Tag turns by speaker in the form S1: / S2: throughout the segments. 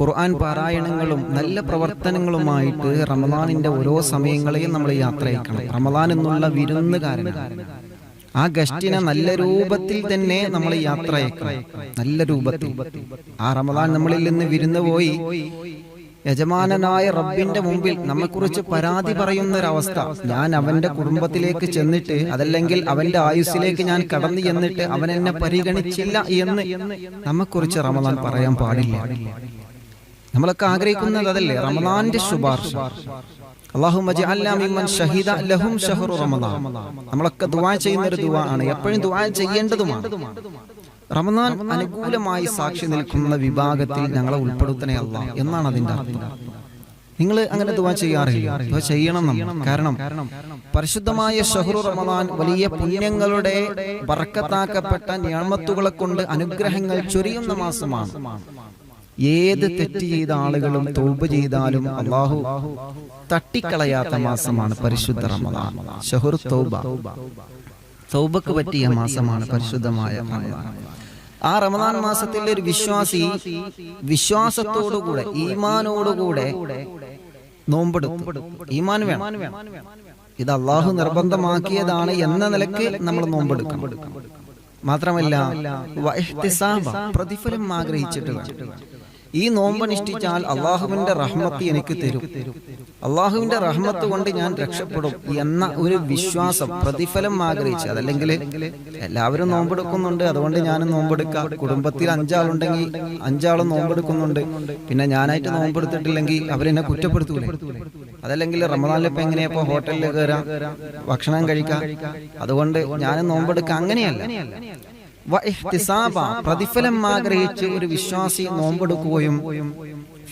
S1: ഖുർആൻ പാരായണങ്ങളും നല്ല പ്രവർത്തനങ്ങളുമായിട്ട് റമദാനിന്റെ ഓരോ സമയങ്ങളെയും നമ്മൾ യാത്രയക്കണം റമദാൻ എന്നുള്ള വിരുന്നുകാരൻ ആ ഗസ്റ്റിനെ നല്ല രൂപത്തിൽ തന്നെ നമ്മൾ യാത്ര അയക്കണം നല്ല രൂപത്തിൽ. ആ റമദാൻ നമ്മളിൽ നിന്ന് വിരുന്ന് പോയി. യജമാനനായ റബ്ബിന്റെ മുമ്പിൽ നമ്മെക്കുറിച്ച് പരാതി പറയുന്ന ഒരവസ്ഥ. ഞാൻ അവന്റെ കുടുംബത്തിലേക്ക് ചെന്നിട്ട് അതല്ലെങ്കിൽ അവന്റെ ആയുസ്സിലേക്ക് ഞാൻ കടന്നു ചെന്നിട്ട് അവൻ എന്നെ പരിഗണിച്ചില്ല എന്ന് നമ്മെക്കുറിച്ച് റമദാൻ പറയാൻ പാടില്ല. നമ്മളൊക്കെ ആഗ്രഹിക്കുന്നത് അതല്ലേ? റമദാന്റെ ശുപാർശ. നമ്മളൊക്കെ ദുആ ചെയ്യുന്ന ഒരു ദുവാ ആണ്. എപ്പോഴും ദുആ ചെയ്യേണ്ടതുമാണ്. റമദാൻ അനുകൂലമായി സാക്ഷി നിൽക്കുന്ന വിഭാഗത്തിൽ ഞങ്ങളെ ഉൾപ്പെടുത്തണേ അല്ല എന്നാണ് അതിന്റെ അർത്ഥം. നിങ്ങൾ അങ്ങനെ ദുവാ ചെയ്യാറില്ല. ദുവാ ചെയ്യണം കാരണം പരിശുദ്ധമായ ഷഹ്റു റമദാൻ വലിയ പുണ്യങ്ങളുടെ ബർക്കത്താക്കപ്പെട്ട ഞാമത്തുകളെ കൊണ്ട് അനുഗ്രഹങ്ങൾ ചൊരിയുന്ന മാസമാണ്. ഏത് തെറ്റ് ചെയ്ത ആളുകളും തൗബ ചെയ്താലും അള്ളാഹു തട്ടിക്കളയാത്ത മാസമാണ് പരിശുദ്ധ റമദാൻ. ഷഹുർ തൗബ. തൗബക്ക് പറ്റിയ മാസമാണ് പരിശുദ്ധമായ റമദാൻ. ആ റമദാൻ മാസത്തിലെ ഒരു വിശ്വാസി വിശ്വാസത്തോടുകൂടെ ഈമാനോടുകൂടെ നോമ്പെടുത്തു. ഈമാൻ വേണം. ഇത് അള്ളാഹു നിർബന്ധമാക്കിയതാണ് എന്ന നിലയ്ക്ക് നമ്മൾ നോമ്പെടുക്കണം. മാത്രമല്ല പ്രതിഫലം ആഗ്രഹിച്ചിട്ട് ഈ നോമ്പ് നോമ്പനുഷ്ഠിച്ചാൽ അള്ളാഹുവിന്റെ റഹ്മത്ത് എനിക്ക് തരും. അള്ളാഹുവിന്റെ റഹ്മത്ത് കൊണ്ട് ഞാൻ രക്ഷപ്പെടും എന്ന ഒരു വിശ്വാസം പ്രതിഫലം ആഗ്രഹിച്ച് അതല്ലെങ്കിൽ എല്ലാവരും നോമ്പെടുക്കുന്നുണ്ട് അതുകൊണ്ട് ഞാനും നോമ്പെടുക്കാം കുടുംബത്തിൽ അഞ്ചാളുണ്ടെങ്കിൽ അഞ്ചാളും നോമ്പെടുക്കുന്നുണ്ട് പിന്നെ ഞാനായിട്ട് നോമ്പെടുത്തിട്ടില്ലെങ്കിൽ അവരെന്നെ കുറ്റപ്പെടുത്തൂലേ? അതല്ലെങ്കിൽ റമദാനിലിപ്പോ എങ്ങനെയപ്പോ ഹോട്ടലിൽ കയറാം ഭക്ഷണം കഴിക്കാം? അതുകൊണ്ട് ഞാനും നോമ്പെടുക്കാം അങ്ങനെയല്ല. പ്രതിഫലം ആഗ്രഹിച്ച് ഒരു വിശ്വാസി നോമ്പെടുക്കുകയും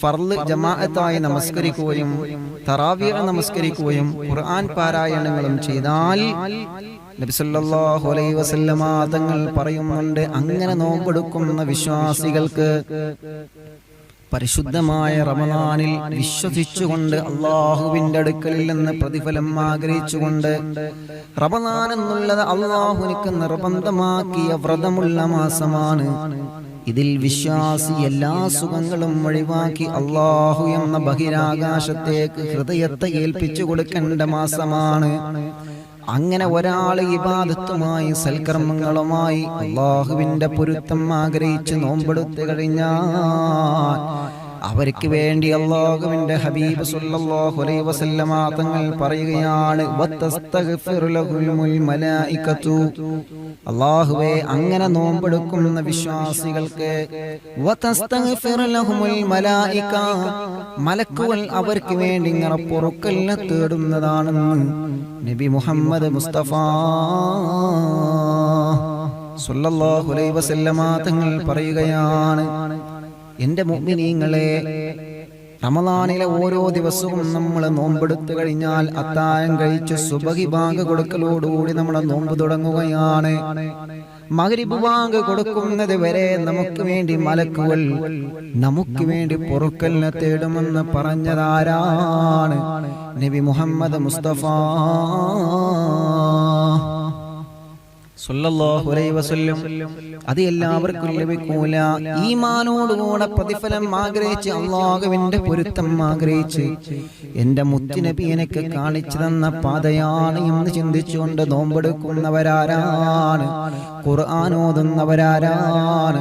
S1: ഫർൾ ജമാഅത്തായി നമസ്കരിക്കുകയും തറാവിയ നമസ്കരിക്കുകയും ഖുർആൻ പാരായണങ്ങളും ചെയ്താൽ തങ്ങൾ പറയുന്നുണ്ട് അങ്ങനെ നോമ്പെടുക്കുന്ന വിശ്വാസികൾക്ക് പരിശുദ്ധമായ റമദാനിൽ വിശ്വസിച്ചുകൊണ്ട് അള്ളാഹുവിന്റെ അടുക്കലിൽ നിന്ന് പ്രതിഫലം ആഗ്രഹിച്ചുകൊണ്ട് റമദാൻ എന്നുള്ളത് അള്ളാഹുനിക്ക് നിർബന്ധമാക്കിയ വ്രതമുള്ള മാസമാണ്. ഇതിൽ വിശ്വാസി എല്ലാ സുഖങ്ങളും ഒഴിവാക്കി അള്ളാഹു എന്ന ബഹിരാകാശത്തേക്ക് ഹൃദയത്തെ ഏൽപ്പിച്ചു കൊടുക്കേണ്ട മാസമാണ്. അങ്ങനെ ഒരാൾ ഇബാദത്തുമായി സൽക്കർമ്മങ്ങളുമായി അള്ളാഹുവിന്റെ പൊരുത്തം ആഗ്രഹിച്ച് നോമ്പെടുത്തു കഴിഞ്ഞാൽ അവർക്ക് വേണ്ടി അള്ളാഹുവിന്റെ ഹബീബ് സല്ലല്ലാഹു അലൈഹി വസല്ലമ തങ്ങൾ പറയുകയാണ് വതസ്തഗ്ഫിറു ലഹുൽ മലായികതു അള്ളാഹുവേ അങ്ങനെ നോമ്പെടുക്കുന്ന വിശ്വാസികൾക്ക് വതസ്തഗ്ഫിറു ലഹുൽ മലായിക മലക്കുകൾ അവർക്ക് വേണ്ടി ഇങ്ങനെ പൊറുക്കലിനെ തേടുന്നതാണെന്ന് നബി മുഹമ്മദ് മുസ്തഫ സല്ലല്ലാഹു അലൈഹി വസല്ലമ തങ്ങൾ പറയുകയാണ് എന്റെ മുഅ്മിനീങ്ങളെ റമദാനിലെ ഓരോ ദിവസവും നമ്മൾ നോമ്പെടുത്തു കഴിഞ്ഞാൽ അത്താഴം കഴിച്ച് സുബഹി ബാങ്ക് കൊടുക്കലോടുകൂടി നമ്മൾ നോമ്പ് തുടങ്ങുകയാണ്. മകരിബ് ബാങ്ക് കൊടുക്കുന്നത് വരെ നമുക്ക് വേണ്ടി മലക്കുകൾ നമുക്ക് വേണ്ടി പൊറുക്കലിനെ തേടുമെന്ന് പറഞ്ഞതാരാണ്? നബി മുഹമ്മദ് മുസ്തഫ. സുല്ലല്ലാഹു അലൈഹി വസല്ലം. അത് എല്ലാവർക്കും ലഭിക്കൂല. ഈമാനോടുകൂടെ പ്രതിഫലം ആഗ്രഹിച്ച് അള്ളാഹുവിന്റെ പൊരുത്തം ആഗ്രഹിച്ച് എന്റെ മുത്തുനബി എനിക്ക് കാണിച്ചു തന്ന പാതയാണ് എന്ന് ചിന്തിച്ചുകൊണ്ട് നോമ്പെടുക്കുന്നവരാരാണ്. ഖുർആൻ ഓതുന്നവരാരാണ്.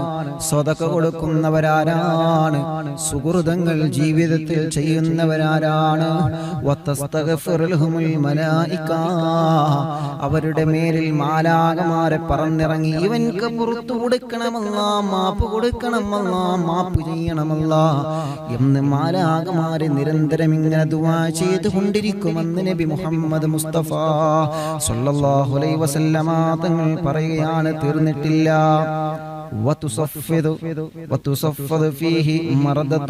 S1: സ്വതക്ക കൊടുക്കുന്നവരാരാണ്. സുഹൃതങ്ങൾ ജീവിതത്തിൽ ചെയ്യുന്നവരാരാണ്. അവരുടെ മേലിൽ മാലാകമാരെ പറന്നിറങ്ങി. ഇവൻക്ക് പുറത്തു കൊടുക്കണമല്ല മാപ്പ് കൊടുക്കണമല്ല മാപ്പ് ചെയ്യണമല്ല എന്ന് മാലാകമാര് നിരന്തരം ഇങ്ങനെ ദുവാ ചെയ്തുകൊണ്ടിരിക്കുമെന്ന് നബി മുഹമ്മദ് മുസ്തഫ സല്ലല്ലാഹു അലൈഹി വസല്ലമ തങ്ങൾ പറയുകയാണ് തീർന്നിട്ടില്ല. وتصفد وتصفد فيه مردة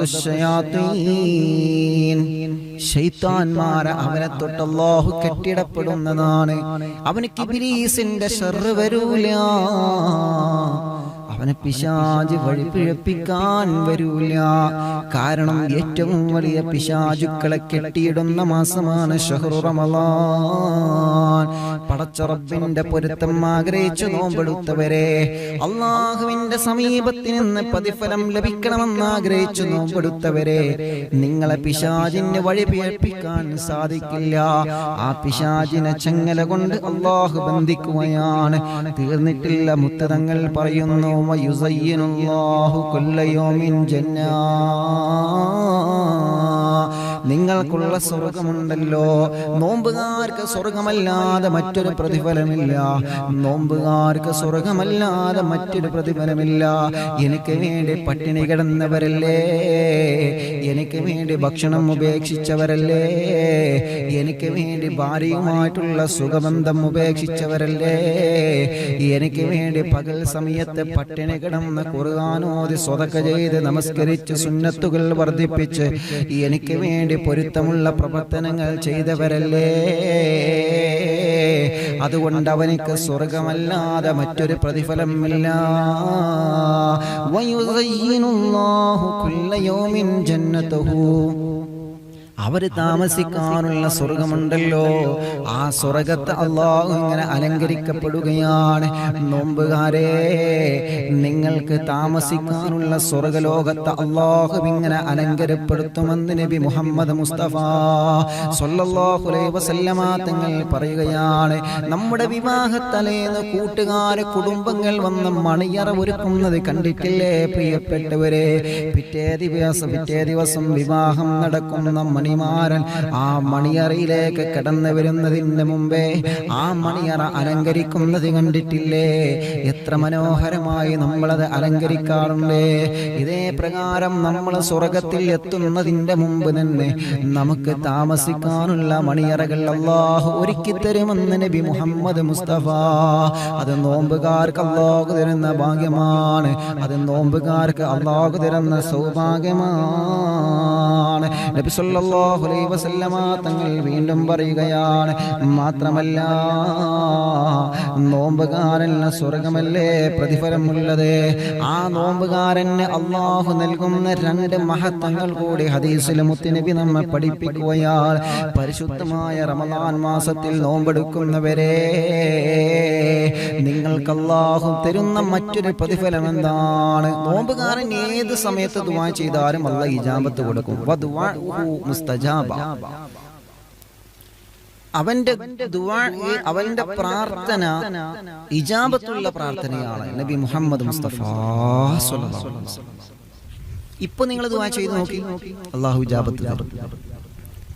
S1: الشياطين ശൈത്താൻമാരെ അവനെ തൊട്ട് അല്ലാഹു കെട്ടിടപ്പെടുന്നതാണ് അവന് കിബിലീസിന്റെ ഷർറ് വരൂല അവൻ അവനെ പിശാജ് വഴി പിഴപ്പിക്കാൻ വരൂല. കാരണം ഏറ്റവും വലിയ പിശാചുക്കളെ കെട്ടിയിടുന്ന മാസമാണ് ഷഹ്റു പൊരുത്തം ആഗ്രഹിച്ചു നോമ്പെടുത്തവരെ അള്ളാഹുവിന്റെ സമീപത്തിൽ നിന്ന് പ്രതിഫലം ലഭിക്കണമെന്ന് ആഗ്രഹിച്ചു നോമ്പെടുത്തവരെ നിങ്ങളെ പിശാചിന് വഴി പിഴപ്പിക്കാൻ സാധിക്കില്ല. ആ പിശാജിനെ ചെങ്ങല കൊണ്ട് അള്ളാഹു ബന്ധിക്കുകയാണ്. തീർന്നിട്ടില്ല മുത്തതങ്ങൾ പറയുന്നു വയുസയ്യിനുല്ലാഹു കുല്ലയോമിൻ ജന്നാ നിങ്ങൾക്കുള്ള സ്വർഗമുണ്ടല്ലോ. നോമ്പുകാർക്ക് സ്വർഗമല്ലാതെ മറ്റൊരു പ്രതിഫലമില്ല. നോമ്പുകാർക്ക് സ്വർഗമല്ലാതെ മറ്റൊരു പ്രതിഫലമില്ല. എനിക്ക് വേണ്ടി പട്ടിണി കിടന്നവരല്ലേ? എനിക്ക് വേണ്ടി ഭക്ഷണം ഉപേക്ഷിച്ചവരല്ലേ? എനിക്ക് വേണ്ടി ഭാര്യയുമായിട്ടുള്ള സുഖബന്ധം ഉപേക്ഷിച്ചവരല്ലേ? എനിക്ക് വേണ്ടി പകൽ സമയത്ത് പട്ടിണി കിടന്ന് കുറുകാനോതി സ്വതക്ക ചെയ്ത് നമസ്കരിച്ച് സുന്നത്തുകൾ വർദ്ധിപ്പിച്ച് എനിക്ക് വേണ്ടി പൊരുത്തമുള്ള പ്രവർത്തനങ്ങൾ ചെയ്തവരല്ലേ? അതുകൊണ്ട് അവനിക്ക് സ്വർഗമല്ലാതെ മറ്റൊരു പ്രതിഫലമില്ല ജന്നതഹു. അവർ താമസിക്കാനുള്ള സ്വർഗമുണ്ടല്ലോ. ആ സ്വർഗത്ത് അള്ളാഹു ഇങ്ങനെ അലങ്കരിക്കപ്പെടുകയാണ്. നോമ്പുകാരെ നിങ്ങൾക്ക് താമസിക്കാനുള്ള സ്വർഗലോകത്ത് അള്ളാഹു ഇങ്ങനെ അലങ്കരപ്പെടുത്തുമെന്ന് നബി മുഹമ്മദ് മുസ്തഫ തങ്ങൾ പറയുകയാണ്. നമ്മുടെ വിവാഹ വിവാഹത്തലേന്ന് കൂട്ടുകാരെ കുടുംബങ്ങൾ വന്ന് മണിയറ ഒരുക്കുന്നത് കണ്ടിട്ടില്ലേ പ്രിയപ്പെട്ടവരെ? പിറ്റേ ദിവസം പിറ്റേ ദിവസം വിവാഹം നടക്കുന്ന മണിമാരൻ ആ മണിയറയിലേക്ക് കടന്നു വരുന്നതിന് മുമ്പേ ആ മണിയറ അലങ്കരിക്കുന്നത് കണ്ടിട്ടില്ലേ? എത്ര മനോഹരമായി നമ്മളത് അലങ്കരിക്കാറുണ്ട്. ഇതേ പ്രകാരം നമ്മൾ സ്വർഗത്തിൽ എത്തുന്നതിന്റെ മുമ്പ് തന്നെ നമുക്ക് താമസിക്കാനുള്ള മണിയറകൾ അള്ളാഹു ഒരുക്കി തരുമെന്ന് നബി മുഹമ്മദ് മുസ്തഫ. അത് നോമ്പുകാർക്ക് അള്ളാഹു തരുന്ന ഭാഗ്യമാണ്. അത് നോമ്പുകാർക്ക് അള്ളാഹു തരുന്ന സൗഭാഗ്യമാണ്. നബി സല്ലല്ലാഹു തങ്ങൾ വീണ്ടും പറയുകയാണ് മാത്രമല്ല നോമ്പുകാരന് സ്വർഗമല്ലേ പ്രതിഫലമുള്ളത്? ആ നോമ്പുകാരന് അള്ളാഹു നൽകുന്ന രണ്ട് മഹത്വങ്ങൾ കൂടി ഹദീസിൽ മുത്തുനബി നമ്മെ പഠിപ്പിക്കുകയാൽ പരിശുദ്ധമായ റമദാൻ മാസത്തിൽ നോമ്പെടുക്കുന്നവരെ നിങ്ങൾക്ക് അള്ളാഹു തരുന്ന മറ്റൊരു പ്രതിഫലം എന്താണ്? നോമ്പുകാരൻ ഏത് സമയത്ത് ദുവാ ചെയ്താലും അല്ല ഇജാബത്ത് കൊടുക്കും. അവന്റെ അവന്റെ പ്രാർത്ഥന ഇജാബത്തുള്ള പ്രാർത്ഥനയാണ്. നബി മുഹമ്മദ് മുസ്തഫ ഇപ്പൊ നിങ്ങൾ ചെയ്ത് നോക്കി. അള്ളാഹു ഇജാബത്ത്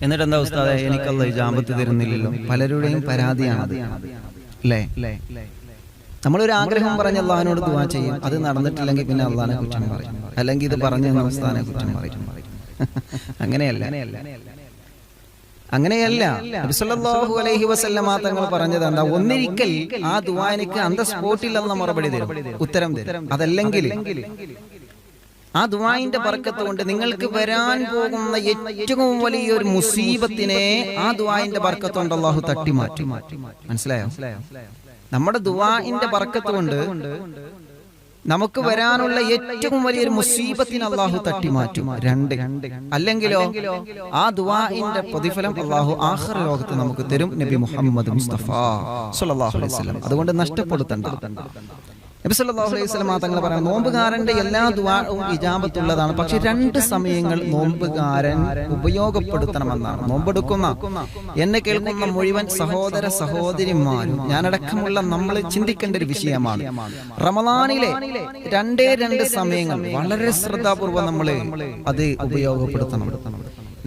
S1: എന്നിട്ട് എന്താ ഉസ്താദെ എനിക്കല്ല ഇജാബത്ത് തരുന്നില്ലല്ലോ. പലരുടെയും പരാതിയാണത്. അല്ലേ നമ്മളൊരു ആഗ്രഹം പറഞ്ഞ് അള്ളാഹിനോട് ദുവാ ചെയ്യും. അത് നടന്നിട്ടില്ലെങ്കിൽ പിന്നെ അള്ളാഹിനെ കുറ്റം പറയും. അല്ലെങ്കിൽ ഇത് പറഞ്ഞു ഉസ്താദിനെ കുറ്റം പറയും. അങ്ങനെയല്ല. അങ്ങനെയല്ല. നബി സല്ലല്ലാഹു അലൈഹി വസല്ലമ തങ്ങൾ പറഞ്ഞത് എന്താ ഒന്നിരിക്കൽ ആ ദുവാനിക്ക് അന്ത സ്പോട്ടിൽ അന്ന് മറുപടി തരും. ഉത്തരം തരും. അതല്ലെങ്കിൽ ആ ദുവായിന്റെ ബർക്കത്ത് കൊണ്ട് നിങ്ങൾക്ക് വരാൻ പോകുന്ന ഏറ്റവും വലിയൊരു മുസീബത്തിനെ ആ ദുവായിന്റെ ബർക്കത്ത് കൊണ്ട് അള്ളാഹു തട്ടി മാറ്റി മാറ്റി മനസ്സിലായോ? നമ്മുടെ ദുവായിന്റെ ബർക്കത്ത് കൊണ്ട് നമുക്ക് വരാനുള്ള ഏറ്റവും വലിയൊരു മുസീബത്തിന് അള്ളാഹു തട്ടി മാറ്റും രണ്ട്. അല്ലെങ്കിലോ ആ ദുആഇന്റെ പ്രതിഫലം അള്ളാഹു ആഹ്റ ലോകത്ത് നമുക്ക് തരും നബി മുഹമ്മദ് മുസ്തഫ അലൈഹി അതുകൊണ്ട് നഷ്ടപ്പെടുത്തണ്ട. നബി സല്ലല്ലാഹു അലൈഹി വസല്ലം തങ്ങൾ പറയാം നോമ്പുകാരന്റെ എല്ലാ ദ്വാരവും ഇജാബത്തുള്ളതാണ്. പക്ഷെ രണ്ട് സമയങ്ങൾ നോമ്പുകാരൻ ഉപയോഗപ്പെടുത്തണമെന്നാണ്. നോമ്പെടുക്കുന്ന എന്നെ കേൾക്കുന്ന മുഴുവൻ സഹോദര സഹോദരിമാരും ഞാനടക്കമുള്ള നമ്മൾ ചിന്തിക്കേണ്ട ഒരു വിഷയമാണ്. റമദാനിലെ രണ്ടേ രണ്ട് സമയങ്ങൾ വളരെ ശ്രദ്ധാപൂർവം നമ്മൾ അത് ഉപയോഗപ്പെടുത്തണം.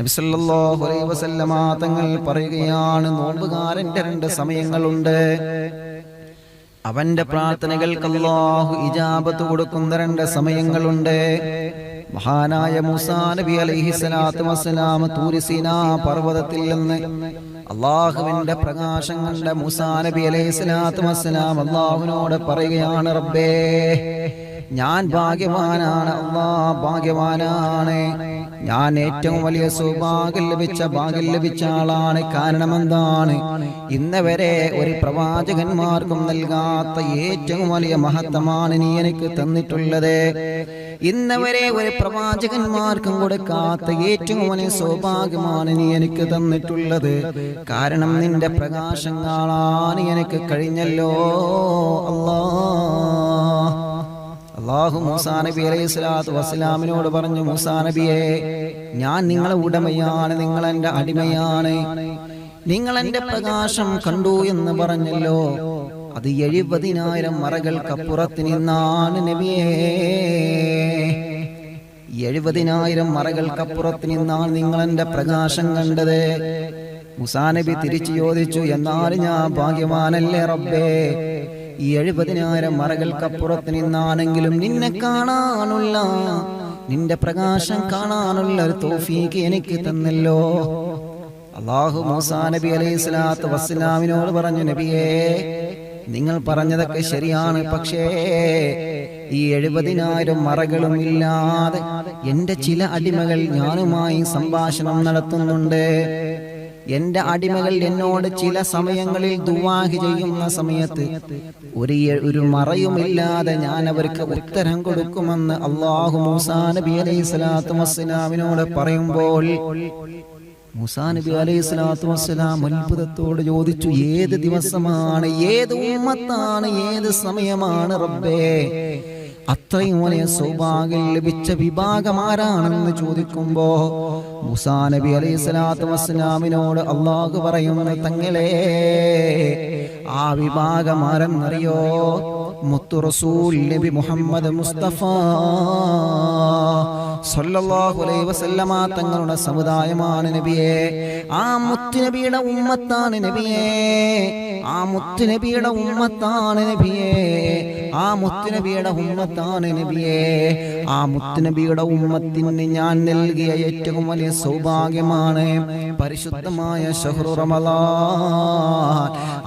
S1: നബി സല്ലല്ലാഹു അലൈഹി വസല്ലമ തങ്ങൾ പറയുകയാണ് നോമ്പുകാരന്റെ രണ്ട് സമയങ്ങളുണ്ട്. അവന്റെ പ്രാർത്ഥനകൾക്ക് അല്ലാഹു ഇജാബത്ത് കൊടുക്കുന്ന രണ്ട് സമയങ്ങളുണ്ട്. മഹാനായ മൂസാ നബി അലൈഹി സ്വലാത്തു വസ്സലാം തൂരിസീന പർവതത്തിൽ നിന്ന് അള്ളാഹുവിന്റെ പ്രകാശം കണ്ട മൂസാ നബി അലൈഹി സ്വലാത്തു വസ്സലാം അള്ളാഹുവിനോട് പറയുകയാണ് റബ്ബേ ഞാൻ ഭാഗ്യവാനാണ് അള്ളാ ഭാഗ്യവാനാണ്. ഞാൻ ഏറ്റവും വലിയ സൗഭാഗ്യം ലഭിച്ച ഭാഗ്യം ലഭിച്ച ആളാണ്. കാരണം എന്താണ് ഇന്ന് വരെ ഒരു പ്രവാചകന്മാർക്കും നൽകാത്ത ഏറ്റവും വലിയ മഹത്വമാണ് നീ എനിക്ക് തന്നിട്ടുള്ളത്. ഇന്നവരെ ഒരു പ്രവാചകന്മാർക്കും കൊടുക്കാത്ത ഏറ്റവും വലിയ സൗഭാഗ്യമാണ് നീ എനിക്ക് തന്നിട്ടുള്ളത്. കാരണം നിന്റെ പ്രകാശങ്ങളാണ് എനിക്ക് കഴിഞ്ഞല്ലോ അല്ലാ അള്ളാഹു മൂസാ നബി അലൈഹി സ്വലാത്തു വസ്സലാമിനോട് പറഞ്ഞു മൂസാ നബിയെ ഞാൻ നിങ്ങളെ ഉടമയാണ് നിങ്ങൾ എന്റെ അടിമയാണ്. നിങ്ങൾ എന്റെ പ്രകാശം കണ്ടു എന്ന് പറഞ്ഞല്ലോ. അത് എഴുപതിനായിരം മറകൾക്കപ്പുറത്ത് നിന്നാണ് നബിയേ. എഴുപതിനായിരം മറകൾക്കപ്പുറത്ത് നിന്നാണ് നിങ്ങൾ എന്റെ പ്രകാശം കണ്ടത്. മുസാനബി തിരിച്ചു ചോദിച്ചു എന്നാൽ ഞാൻ ഭാഗ്യവാനല്ലേ റബ്ബേ? ഈ എഴുപതിനായിരം മറകൾക്കപ്പുറത്ത് നിന്നാണെങ്കിലും നിന്നെ കാണാനുള്ള നിന്റെ പ്രകാശം കാണാനുള്ള ഒരു തോഫീക്ക് എനിക്ക് തന്നല്ലോ. അള്ളാഹു മൂസാ നബി അലൈഹി സ്വലാത്തു വസ്സലാമിനോട് പറഞ്ഞു നബിയേ നിങ്ങൾ പറഞ്ഞതൊക്കെ ശരിയാണ് പക്ഷേ ഈ എഴുപതിനായിരം മറകളും ഇല്ലാതെ എന്റെ ചില അടിമകൾ ഞാനുമായി സംഭാഷണം നടത്തുന്നുണ്ട്. എന്റെ അടിമകൾ എന്നോട് ചില സമയങ്ങളിൽ ദുവാഹി ചെയ്യുന്ന സമയത്ത് ഒരു ഒരു മറയുമില്ലാതെ ഞാൻ അവർക്ക് ഉത്തരം കൊടുക്കുമെന്ന് അള്ളാഹു മൂസാ നബി അലൈഹി സ്വലാത്തു വസ്സലാമിനോട് പറയുമ്പോൾ മൂസാ നബി അലൈഹി സ്വലാത്തു വസ്സലാം അത്ഭുതത്തോട് ചോദിച്ചു ഏത് ദിവസമാണ്? ഏത് ഉമ്മത്താണ്? ഏത് സമയമാണ് റബ്ബേ? അത്രയും വലിയ സൗഭാഗ്യം ലഭിച്ച വിഭാഗം ആരാണെന്ന് ചോദിക്കുമ്പോ മുസാ നബി അലൈഹി സ്വലാത്തു വസ്സലാമിനോട് അള്ളാഹു പറയുന്ന തങ്ങളെ ആ വിഭാഗം ആരെന്നറിയോ? മുത്തു റസൂൽ നബി മുഹമ്മദ് മുസ്തഫ സല്ലല്ലാഹു അലൈഹി വസല്ലമ തങ്ങളുടെ സമുദായമാണ് നബിയെ. ആ മുത്തു നബിയുടെ ഉമ്മത്താണ് നബിയെ. ആ മുത്തു നബിയുടെ ഉമ്മത്താണ് നബിയെ. ആ മുത്തുനബിയുടെ ഉമ്മത്താണ് നബിയെ. ആ മുത്തുനബിയുടെ ഉമ്മത്തിന് ഞാൻ നൽകിയ ഏറ്റവും വലിയ സൗഭാഗ്യമാണ് പരിശുദ്ധമായ ഷഹ്റു റമളാൻ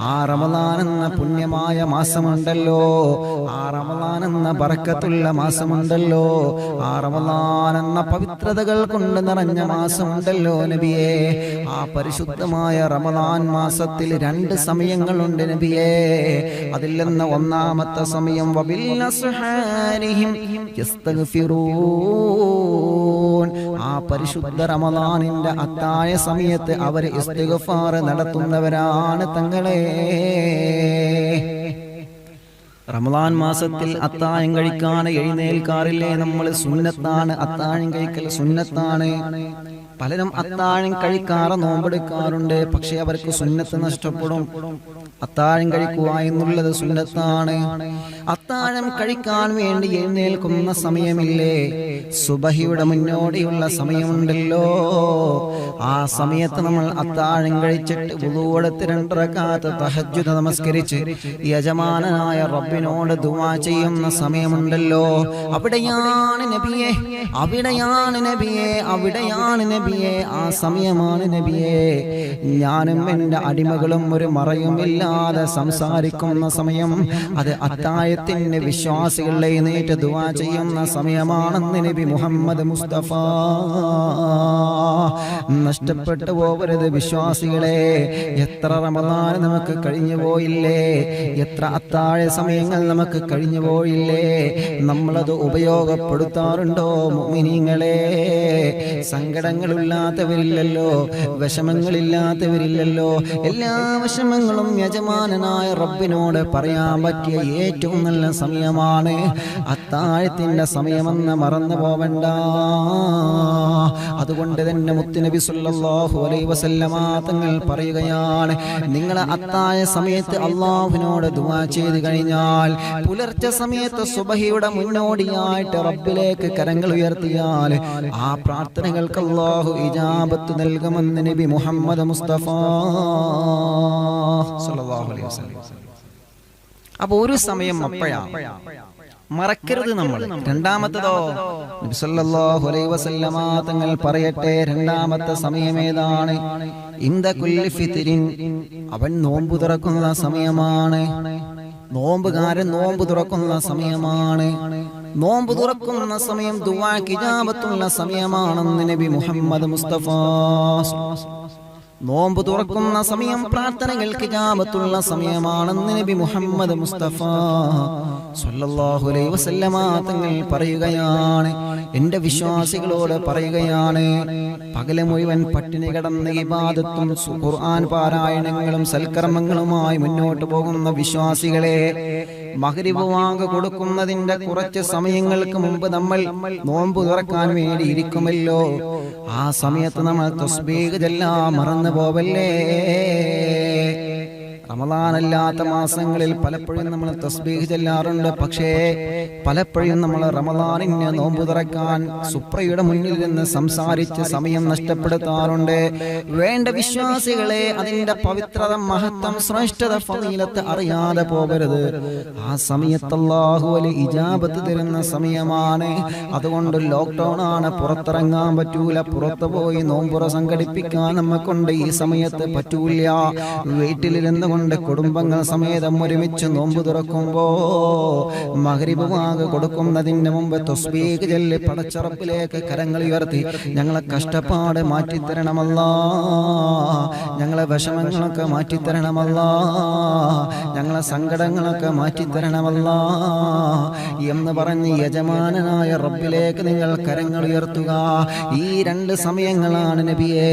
S1: ആ റമളാൻ എന്ന പുണ്യമായ മാസമുണ്ടല്ലോ. ആ റമളാൻ എന്ന പറക്കത്തുള്ള മാസമുണ്ടല്ലോ. ആ റമളാൻ എന്ന പവിത്രതകൾ കൊണ്ട് നിറഞ്ഞ മാസമുണ്ടല്ലോ നബിയെ. ആ പരിശുദ്ധമായ റമളാൻ മാസത്തിൽ രണ്ട് സമയങ്ങളുണ്ട് നബിയെ. അതിൽ നിന്ന് ഒന്നാമത്തെ സമയം യസ്തഗ്ഫിറൂൻ. ആ പരിശുദ്ധ റമദാനിന്റെ അത്തായ സമയത്ത് അവർ ഇസ്തിഗ്ഫാർ നടത്തുന്നവരാണ് തങ്ങളെ. റമദാൻ മാസത്തിൽ അത്താഴം കഴിക്കാൻ എഴുന്നേൽക്കാറില്ലേ നമ്മൾ? സുന്നത്താണ്. അത്താഴം കഴിക്കൽ സുന്നത്താണ്. പലരും അത്താഴം കഴിക്കാറ് നോമ്പെടുക്കാറുണ്ട്. പക്ഷെ അവർക്ക് സുന്നത്ത് നഷ്ടപ്പെടും. അത്താഴം കഴിക്കുക എന്നുള്ളത് സുന്നത്താണ്. അത്താഴം കഴിക്കാൻ വേണ്ടി എഴുന്നേൽക്കുന്ന സമയമില്ലേ? സുബഹിയുടെ മുന്നോടിയുള്ള സമയമുണ്ടല്ലോ. ആ സമയത്ത് നമ്മൾ അത്താഴം കഴിച്ചിട്ട് പുതുവടത്ത് രണ്ടറക്കാത്ത തഹജ്ജുദ് നമസ്കരിച്ച് യജമാനനായ റബ്ബിനോട് ദുവാ ചെയ്യുന്ന സമയമുണ്ടല്ലോ. അവിടെയാണ് നബിയെ അവിടെയാണ് നബിയെ അവിടെയാണ് നബിയെ ആ സമയമാണ് നബിയെ. ഞാനും എന്റെ അടിമകളും ഒരു മറയുമില്ലാതെ സംസാരിക്കുന്ന സമയം അത് അത്തായത്തിന്റെ വിശ്വാസികളെ നേറ്റ് ദുവാ ചെയ്യുന്ന സമയമാണെന്ന് നബി മുഹമ്മദ് മുസ്തഫ. നഷ്ടപ്പെട്ടു പോകരുത് വിശ്വാസികളെ. എത്ര റമദാൻ നമുക്ക് കഴിഞ്ഞു പോയില്ലേ? എത്ര അത്താഴ സമയങ്ങൾ നമുക്ക് കഴിഞ്ഞു പോയില്ലേ? നമ്മളത് ഉപയോഗപ്പെടുത്താറുണ്ടോ മുമിനിങ്ങളെ സങ്കടങ്ങളില്ലാത്തവരില്ലല്ലോ വിഷമങ്ങളില്ലാത്തവരില്ലല്ലോ. എല്ലാ വിഷമങ്ങളും യജമാനനായ റബ്ബിനോട് പറയാൻ പറ്റിയ ഏറ്റവും നല്ല സമയമാണ്. അത്താഴത്തിന്റെ സമയമെന്ന് മറന്നു പോവണ്ട. അതുകൊണ്ട് തന്നെ മുത്തുനബി സുല്ലാഹു അലൈ വസല്ലമ തങ്ങൾ പറയുകയാണ് നിങ്ങൾ അത്താഴ സമയത്ത് അള്ളാഹുവിനോട് ദുവാ ചെയ്ത് കഴിഞ്ഞാൽ പുലർച്ചെ സമയത്ത് സുബഹിയുടെ മുന്നോടിയായിട്ട് റബ്ബിലേക്ക് കരങ്ങൾ ഉയർത്തിയാൽ ആ പ്രാർത്ഥനകൾക്ക് അള്ളാഹു ഇജാബത്ത് നൽകുമെന്ന് നബി മുഹമ്മദ് മുസ്തഫ അപ്പൊ ഒരു സമയം അപ്പോഴാണ് മറക്കരുത് നമ്മൾ. രണ്ടാമത്തതോ? തങ്ങൾ പറയട്ടെ രണ്ടാമത്തെ സമയം ഏതാണ്? ഇന്ദ കുല്ലി ഫിത്രിൻ. അവൻ നോമ്പ് തുറക്കുന്ന സമയമാണ്. നോമ്പുകാരൻ നോമ്പ് തുറക്കുന്ന സമയമാണ്. നോമ്പ് തുറക്കുന്ന സമയം ദുവാ കിജാബത്തുള്ള സമയമാണെന്ന് നബി മുഹമ്മദ് മുസ്തഫ. നോമ്പ് തുറക്കുന്ന സമയം പ്രാർത്ഥനകൾക്ക് ജാപത്തുള്ള സമയമാണെന്ന് നബി മുഹമ്മദ് മുസ്തഫ സല്ലല്ലാഹു അലൈഹി വസല്ലമ തങ്ങൾ പറയുകയാണ്. എന്റെ വിശ്വാസികളോട് പറയുകയാണ്. പകലെ മുഴുവൻ പട്ടിണി കിടന്ന് ഇബാദത്തും ഖുർആൻ പാരായണങ്ങളും സൽക്കർമ്മങ്ങളുമായി മുന്നോട്ട് പോകുന്ന വിശ്വാസികളെ മകരിവ് വാങ്ങ കൊടുക്കുന്നതിന്റെ കുറച്ച് സമയങ്ങൾക്ക് മുമ്പ് നമ്മൾ നോമ്പ് തുറക്കാൻ വേണ്ടി ഇരിക്കുമല്ലോ. ആ സമയത്ത് നമ്മൾ തസ്ബീഹ് ഇതെല്ലാം മറന്നു പോവല്ലേ? റമദാനല്ലാത്ത മാസങ്ങളിൽ പലപ്പോഴും നമ്മൾ തസ്ബീഹ് ചെല്ലാറുണ്ട്. പക്ഷേ പലപ്പോഴും നമ്മൾ റമദാനിന് നോമ്പ് തുറക്കാൻ സുപ്രയുടെ മുന്നിൽ നിന്ന് സംസാരിച്ച് സമയം നഷ്ടപ്പെടുത്താറുണ്ട്. വേണ്ട വിശ്വാസികളെ അതിന്റെ പവിത്രത മഹത്വം ശ്രേഷ്ഠത ഫലീലത്ത് അറിയാതെ പോകരുത്. ആ സമയത്ത് അല്ലാഹു അലി ഇജാബത്ത് തരുന്ന സമയമാണ്. അതുകൊണ്ട് ലോക്ക്ഡൗൺ ആണ്. പുറത്തിറങ്ങാൻ പറ്റൂല. പുറത്തു പോയി നോമ്പുറ സംഘടിപ്പിക്കാൻ നമ്മക്കൊണ്ട്. ഈ സമയത്ത് പറ്റൂല വീട്ടിലിരുന്ന് കൊണ്ട് കുടുംബങ്ങൾ സമേതം ഒരുമിച്ച് നോമ്പ് തുറക്കുമ്പോ മകരിബ് വാഗ് കൊടുക്കുന്നതിന് മുമ്പ് തൊസ്ബീക്ക് ചെല്ലി പടച്ചറപ്പിലേക്ക് കരങ്ങൾ ഉയർത്തി. ഞങ്ങളെ കഷ്ടപ്പാട് മാറ്റിത്തരണമല്ല. ഞങ്ങളെ വിഷമങ്ങളൊക്കെ മാറ്റിത്തരണമല്ല. ഞങ്ങളെ സങ്കടങ്ങളൊക്കെ മാറ്റിത്തരണമല്ല. എന്ന് പറഞ്ഞ് യജമാനനായ റബ്ബിലേക്ക് നിങ്ങൾ കരങ്ങൾ ഉയർത്തുക. ഈ രണ്ട് സമയങ്ങളാണ് നബിയെ.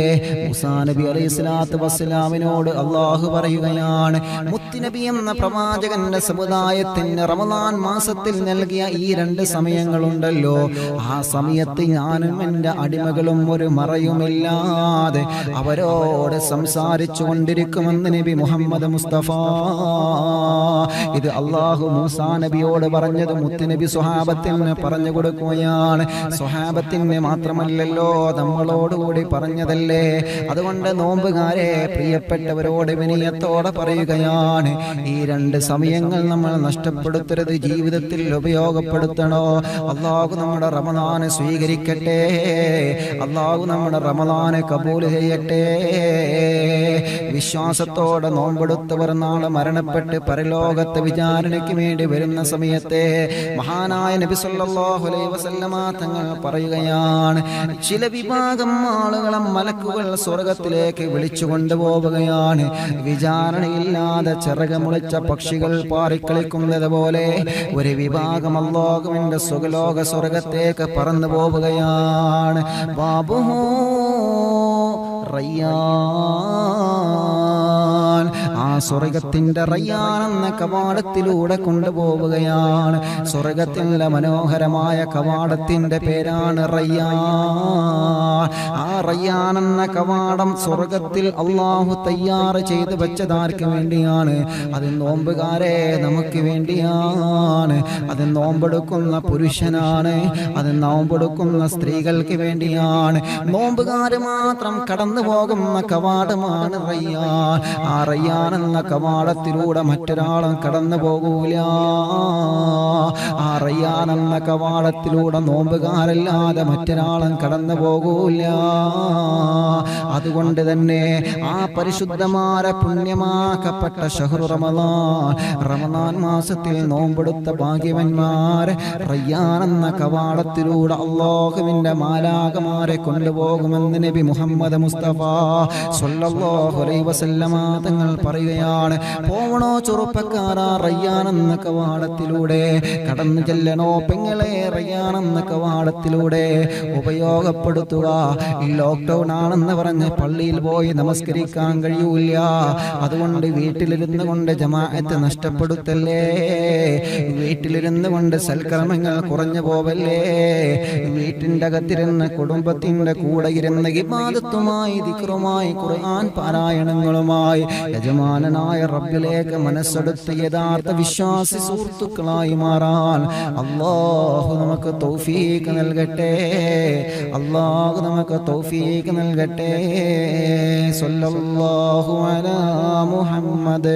S1: മുസാ നബി അലൈഹി സ്വലാത്തു വസ്സലാമിനോട് അള്ളാഹു പറയുകയാണ്. മുത്തുനബി എന്ന പ്രവാചകന്റെ സമുദായത്തിന് റമദാൻ മാസത്തിൽ നൽകിയ ഈ രണ്ട് സമയങ്ങളുണ്ടല്ലോ. ആ സമയത്ത് ഞാനും എന്റെ അടിമകളും ഒരു മറയുമില്ലാതെ അവരോട് സംസാരിച്ചു കൊണ്ടിരിക്കുമെന്ന് നബി മുഹമ്മദ് മുസ്തഫ. ഇത് അള്ളാഹു മൂസാ നബിയോട് പറഞ്ഞത് മുത്തുനബി സുഹാബത്തിന് പറഞ്ഞു കൊടുക്കുകയാണ്. സുഹാബത്തിന് മാത്രമല്ലല്ലോ നമ്മളോടുകൂടി പറഞ്ഞതല്ലേ? അതുകൊണ്ട് നോമ്പുകാരെ പ്രിയപ്പെട്ടവരോട് വിനയത്തോടെ പറയുകയാണ് ഈ രണ്ട് സമയങ്ങൾ നമ്മൾ നഷ്ടപ്പെടുത്തരുത് ജീവിതത്തിൽ ഉപയോഗപ്പെടുത്തണോ? അള്ളാഹു നമ്മുടെ റമദാനെ സ്വീകരിക്കട്ടെ അള്ളാഹു നമ്മുടെ റമദാനെ കബൂൽ ചെയ്യട്ടെ. വിശ്വാസത്തോടെ നോമ്പെടുത്തവർ നാളെ മരണപ്പെട്ട് പരലോകത്തെ വിചാരണയ്ക്ക് വേണ്ടി വരുന്ന സമയത്തെ മഹാനായ നബി സല്ലല്ലാഹു അലൈഹി വസല്ലമ തങ്ങൾ പറയുകയാണ് ചില വിഭാഗം ആളുകളെ മലക്കുകൾ സ്വർഗത്തിലേക്ക് വിളിച്ചു കൊണ്ടുപോവുകയാണ് വിചാരണയില്ലാതെ ചിറകമുളിച്ച പക്ഷികൾ പാറിക്കളിക്കുന്നത് പോലെ ഒരു വിഭാഗം അല്ലോകമിന്റെ സുഖലോക സ്വർഗത്തേക്ക് പറന്നു പോവുകയാണ്. ബാബുഹോ റയ്യാൻ. ആ സ്വർഗത്തിന്റെ റയ്യാൻ എന്ന കവാടത്തിലൂടെ കൊണ്ടുപോവുകയാണ്. സ്വർഗത്തിലെ മനോഹരമായ കവാടത്തിന്റെ പേരാണ് റയ്യാൻ. ആ റയ്യാൻ എന്ന കവാടം സ്വർഗത്തിൽ അള്ളാഹു തയ്യാറ് ചെയ്ത് വെച്ചതാർക്ക് വേണ്ടിയാണ്. അത് നോമ്പുകാരെ നമുക്ക് വേണ്ടിയാണ്. അത് നോമ്പെടുക്കുന്ന പുരുഷനാണ്. അത് നോമ്പെടുക്കുന്ന സ്ത്രീകൾക്ക് വേണ്ടിയാണ്. നോമ്പുകാർ മാത്രം കടന്നു പോകുന്ന കവാടമാണ് റയ്യാൻ. ആ റയ്യാൻ എന്ന കവാടത്തിലൂടെ മറ്റൊരാളും കടന്നു പോകൂല. ആ കവാടത്തിലൂടെ നോമ്പുകാരല്ലാതെ മറ്റൊരാളും കടന്നു പോകൂല. അതുകൊണ്ട് തന്നെ ആ പരിശുദ്ധമായ പുണ്യമാക്കപ്പെട്ട ഷഹ്റു റമദാൻ റമദാൻ മാസത്തിൽ നോമ്പെടുത്ത ഭാഗ്യവന്മാരെ റയ്യാൻ എന്ന കവാടത്തിലൂടെ അള്ളാഹുവിന്റെ മാലാകമാരെ കൊണ്ടുപോകുമെന്ന് നബി മുഹമ്മദ് മുസ്തഫ സ്വല്ലല്ലാഹു അലൈഹി വസല്ലമ തങ്ങൾ പറയുകയാണ് പോവണോ ചെറുപ്പക്കാരാ റയ്യാനെന്ന കവാടത്തിലൂടെ കടന്നു ചെല്ലണോ പെങ്ങളെ റയ്യാനെന്ന കവാടത്തിലൂടെ ഉപയോഗപ്പെടുത്തുക. ഈ ലോക്ക്ഡൗൺ ആണെന്ന് പറഞ്ഞ് പള്ളിയിൽ പോയി നമസ്കരിക്കാൻ കഴിയൂല അതുകൊണ്ട് വീട്ടിലിരുന്ന് കൊണ്ട് ജമാഅത്ത് നഷ്ടപ്പെടുത്തല്ലേ? വീട്ടിലിരുന്ന് കൊണ്ട് സൽക്രമങ്ങൾ കുറഞ്ഞു പോവല്ലേ? വീട്ടിന്റെ അകത്തിരുന്ന് കുടുംബത്തിന്റെ കൂടെ ഇരുന്ന് ഇബാദത്തുമായി ദിക്റുമായി ഖുർആൻ പാരായണങ്ങളുമായി യജമാനനായ റബ്ബിലേക്ക് മനസ്സെടുത്ത് യഥാർത്ഥ വിശ്വാസി സുഹൃത്തുക്കളായി മാറാൻ അള്ളാഹു നമുക്ക് തൗഫീക്ക് നൽകട്ടെ. അള്ളാഹു നമുക്ക് തൗഫീക്ക് നൽകട്ടെ. സല്ലല്ലാഹു അലാ മുഹമ്മദ്.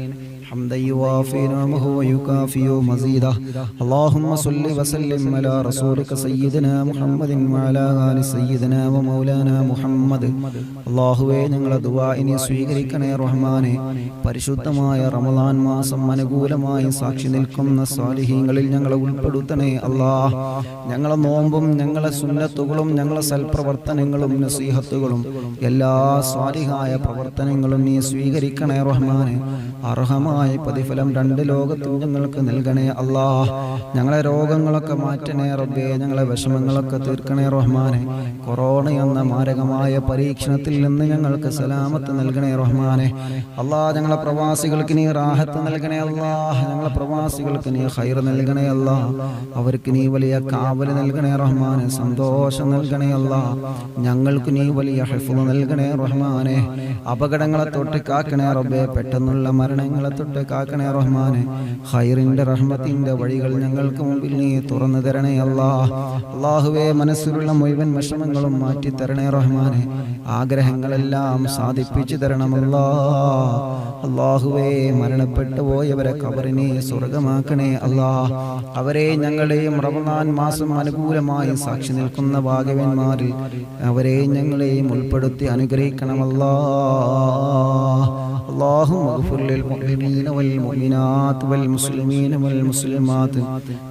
S1: حمدا يوافي نعمه ويكافئ مزيده اللهم صل وسلم على رسولك سيدنا محمد وعلى آل سيدنا ومولانا മുഹമ്മദ് അള്ളാഹുവേ ഞങ്ങളെ ദുവാഇനെ സ്വീകരിക്കണേ റഹ്മാനെ പരിശുദ്ധമായ റമദാൻ മാസം അനുകൂലമായി സാക്ഷി നിൽക്കുന്ന സ്വാലിഹീങ്ങളിൽ ഞങ്ങളെ ഉൾപ്പെടുത്തണേ അള്ളാഹ് ഞങ്ങളെ നോമ്പും ഞങ്ങളെ സുന്നത്തുകളും ഞങ്ങളെ സൽപ്രവർത്തനങ്ങളും നസീഹത്തുകളും എല്ലാ സ്വാലിഹായ പ്രവർത്തനങ്ങളും നീ സ്വീകരിക്കണേ റഹ്മാനെ അർഹമായ പ്രതിഫലം രണ്ട് ലോകത്തും ഞങ്ങൾക്ക് നൽകണേ അല്ലാ ഞങ്ങളെ രോഗങ്ങളൊക്കെ മാറ്റണേ റബ്ബേ. ഞങ്ങളെ വിഷമങ്ങളൊക്കെ തീർക്കണേ റഹ്മാനെ. കൊറോണ എന്ന മാരകമായ പരീക്ഷണത്തിൽ നിന്ന് ഞങ്ങൾക്ക് സലാമത്ത് നൽകണേ റഹ്മാനെ. അല്ലാ ഞങ്ങളെ പ്രവാസികൾക്ക് നീ റാഹത്ത് നൽകണേ അല്ലാ ഞങ്ങളെ പ്രവാസികൾക്ക് നീ ഹൈർ നൽകണേ അല്ലാ അവർക്ക് നീ വലിയ കാവൽ നൽകണേ റഹ്മാനെ. സന്തോഷം നൽകണേ അല്ലാ ഞങ്ങൾക്ക് നീ വലിയ ഹെഫ് നൽകണേ റഹ്മാനെ. അപകടങ്ങളെ തൊട്ടിക്കാക്കണേ റബ്ബേ. പെട്ടെന്നുള്ള മരണങ്ങളെ തൊട്ട് കാക്കണേ റഹ്മാനെ. ഹൈറിന്റെ റഹ്മത്തിന്റെ വഴികൾ ഞങ്ങൾക്ക് മുമ്പിൽ നീ തുറന്നു തരണേ അള്ളാ അള്ളാഹുവെ മനസ്സിലുള്ള മുഴുവൻ വിഷമങ്ങളും മാറ്റി തരണേ റഹ്മാനെ. ആഗ്രഹങ്ങളെല്ലാം സാധിപ്പിച്ചു തരണമല്ലാ അള്ളാഹുവേ മരണപ്പെട്ടു പോയവരെ കവറിനെ സ്വർഗമാക്കണേ അല്ലാ. അവരെ ഞങ്ങളെയും റമദാൻ മാസം അനുകൂലമായി സാക്ഷി നിൽക്കുന്ന ഭാഗ്യവന്മാരിൽ അവരെ ഞങ്ങളെയും ഉൾപ്പെടുത്തി അനുഗ്രഹിക്കണമല്ലാ അള്ളാഹു للمؤمنين والمؤمنات والمسلمين والمسلمات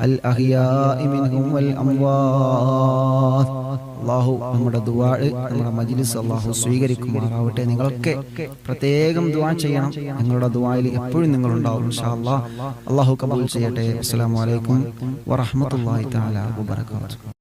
S1: الأحياء منهم والأموات അള്ളാഹു നമ്മുടെ ദുവാ നമ്മുടെ മജിലിസ് അള്ളാഹു സ്വീകരിക്കുമാറാവട്ടെ നിങ്ങളൊക്കെ പ്രത്യേകം ദുവാ ചെയ്യണം നിങ്ങളുടെ ദുവായിൽ എപ്പോഴും നിങ്ങൾ ഉണ്ടാവും അള്ളാഹു കബൂൽ ചെയ്യട്ടെ അസ്സാം വലൈക്കും വറഹമത്തല്ലാഹി തആല വബറകാതുഹു